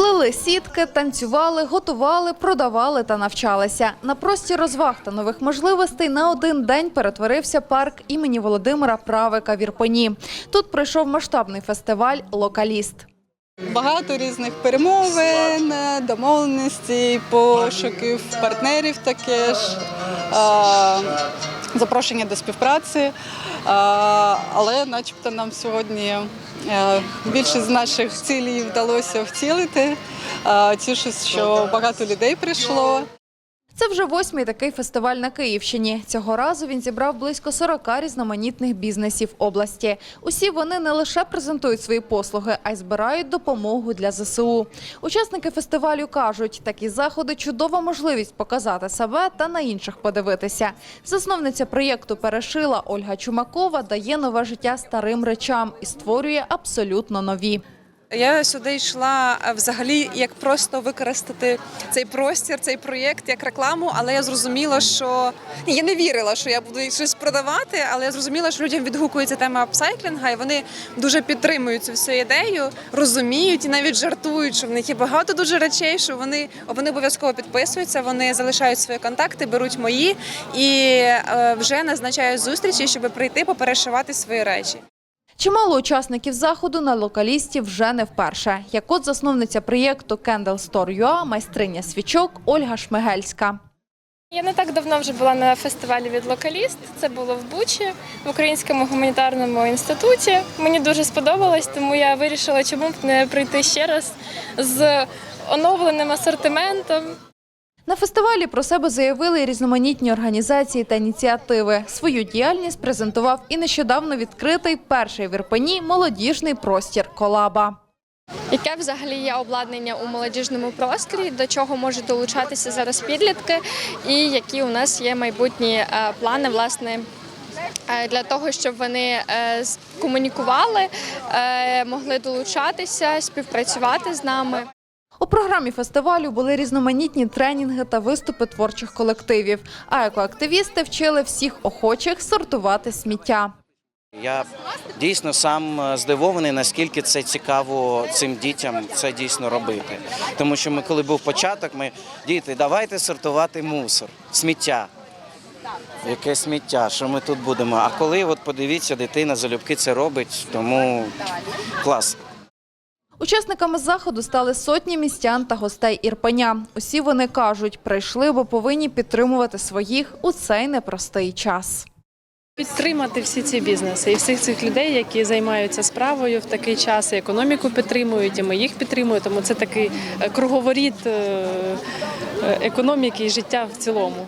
Плели сітки, танцювали, готували, продавали та навчалися. На прості розваг та нових можливостей на один день перетворився парк імені Володимира Правика в Ірпені. Тут пройшов масштабний фестиваль Локаліст. Багато різних перемовин, домовленостей, пошуків партнерів таке ж, запрошення до співпраці. Але начебто нам сьогодні більше більшість з наших цілей вдалося втілити. А, Тішусь, що багато людей прийшло. Це вже восьмий такий фестиваль на Київщині. Цього разу він зібрав близько 40 різноманітних бізнесів області. Усі вони не лише презентують свої послуги, а й збирають допомогу для ЗСУ. Учасники фестивалю кажуть, такі заходи чудова можливість показати себе та на інших подивитися. Засновниця проєкту Перешила Ольга Чумакова дає нове життя старим речам і створює абсолютно нові. Я сюди йшла е, взагалі як просто використати цей простір, цей проєкт як рекламу, але я зрозуміла, що я не вірила, що я буду щось продавати, але я зрозуміла, що людям відгукується тема апсайклінга, і вони дуже підтримують цю всю ідею, розуміють і навіть жартують, що в них є багато дуже речей, що вони, вони обов'язково підписуються, вони залишають свої контакти, беруть мої і е, вже назначають зустрічі, щоб прийти поперешивати свої речі. Чимало учасників заходу на локалісті вже не вперше. Як от засновниця проєкту Candle Store UA, майстриня свічок Ольга Шмигельська. Я не так давно вже була на фестивалі від локаліст. Це було в Бучі в Українському гуманітарному інституті. Мені дуже сподобалось, тому я вирішила, чому б не прийти ще раз з оновленим асортиментом. На фестивалі про себе заявили різноманітні організації та ініціативи. Свою діяльність презентував і нещодавно відкритий перший в Ірпені молодіжний простір Колаба. Яке взагалі є обладнання у молодіжному просторі, до чого можуть долучатися зараз підлітки, і які у нас є майбутні е, плани, власне. е, Для того щоб вони е, комунікували, могли долучатися, співпрацювати з нами. У програмі фестивалю були різноманітні тренінги та виступи творчих колективів. А екоактивісти вчили всіх охочих сортувати сміття. Я дійсно сам е, здивований, наскільки це цікаво цим дітям це дійсно робити. Тому що ми, коли був початок, ми діти, давайте сортувати мусор, сміття. Яке сміття, що ми тут будемо? А коли от подивіться, дитина залюбки це робить, тому клас. Учасниками заходу стали сотні містян та гостей Ірпеня. Усі вони кажуть, прийшли, бо повинні підтримувати своїх у цей непростий час. Підтримати всі ці бізнеси і всіх цих людей, які займаються справою в такий час, і економіку підтримують, і ми їх підтримуємо. Тому це такий е, круговоріт е, е, економіки і життя в цілому.